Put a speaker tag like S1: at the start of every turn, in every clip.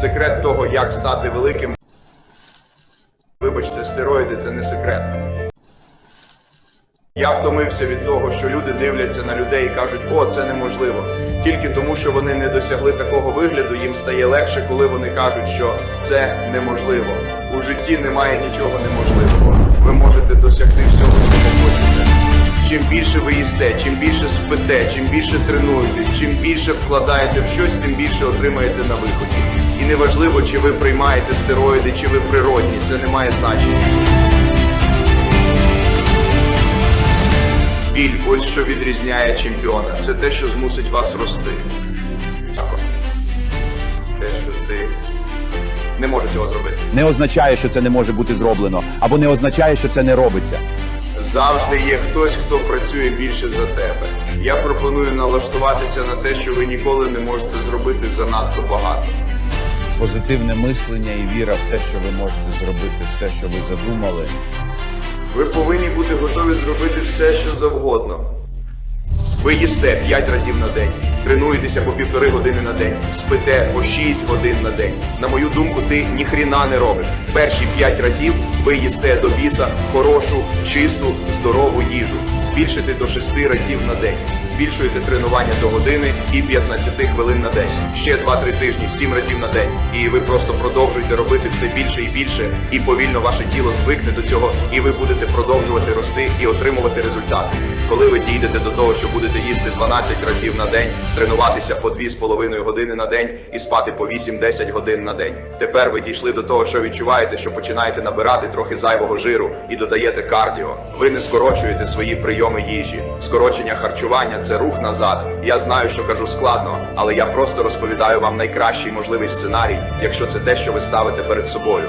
S1: Секрет того, як стати великим. Вибачте, стероїди це не секрет. Я втомився від того, що люди дивляться на людей і кажуть, о, це неможливо. Тільки тому, що вони не досягли такого вигляду, їм стає легше, коли вони кажуть, що це неможливо. У житті немає нічого неможливого. Ви можете досягти всього, чого хочете. Чим більше ви їсте, чим більше спите, чим більше тренуєтесь, чим більше вкладаєте в щось, тим більше отримаєте на виході. Неважливо, чи ви приймаєте стероїди, чи ви природні, це не має значення. Біль, ось що відрізняє чемпіона. Це те, що змусить вас рости. Те, що ти не можеш цього зробити.
S2: не означає, що це не може бути зроблено, або не означає, що це не робиться.
S1: Завжди є хтось, хто працює більше за тебе. Я пропоную налаштуватися на те, що ви ніколи не можете зробити занадто багато.
S2: Позитивне мислення і віра в те, що ви можете зробити все, що ви задумали.
S1: Ви повинні бути готові зробити все, що завгодно. Ви їсте 5 разів на день, тренуєтеся по півтори години на день, спите по 6 годин на день. На мою думку, ти ніхріна не робиш. Перші 5 разів ви їсте до біса хорошу, чисту, здорову їжу. Збільшити до 6 разів на день. Збільшуєте тренування до години і 15 хвилин на день. Ще 2-3 тижні, 7 разів на день. І ви просто продовжуєте робити все більше і більше, і повільно ваше тіло звикне до цього, і ви будете продовжувати рости і отримувати результати. Коли ви дійдете до того, що будете їсти 12 разів на день, тренуватися по 2,5 години на день і спати по 8-10 годин на день. Тепер ви дійшли до того, що відчуваєте, що починаєте набирати трохи зайвого жиру і додаєте кардіо. Ви не скорочуєте свої прийоми їжі. Скорочення харчування це рух назад. Я знаю, що кажу складно, але я просто розповідаю вам найкращий можливий сценарій, якщо це те, що ви ставите перед собою.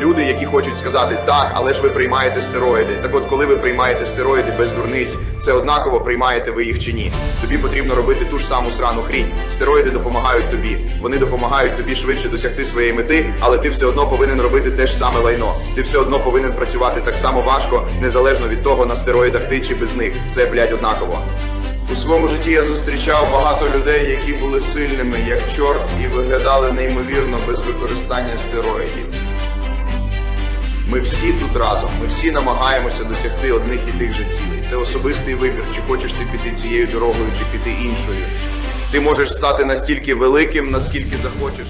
S1: Люди, які хочуть сказати так, але ж ви приймаєте стероїди. Так от, коли ви приймаєте стероїди без дурниць, це однаково приймаєте ви їх чи ні. Тобі потрібно робити ту ж саму срану хрінь. Стероїди допомагають тобі. Вони допомагають тобі швидше досягти своєї мети, але ти все одно повинен робити те ж саме лайно. Ти все одно повинен працювати так само важко, незалежно від того, на стероїдах ти чи без них. Це блядь, однаково. У своєму житті я зустрічав багато людей, які були сильними, як чорт, і виглядали неймовірно без використання стероїдів. Ми всі тут разом, ми всі намагаємося досягти одних і тих же цілей. Це особистий вибір, чи хочеш ти піти цією дорогою, чи піти іншою. Ти можеш стати настільки великим, наскільки захочеш.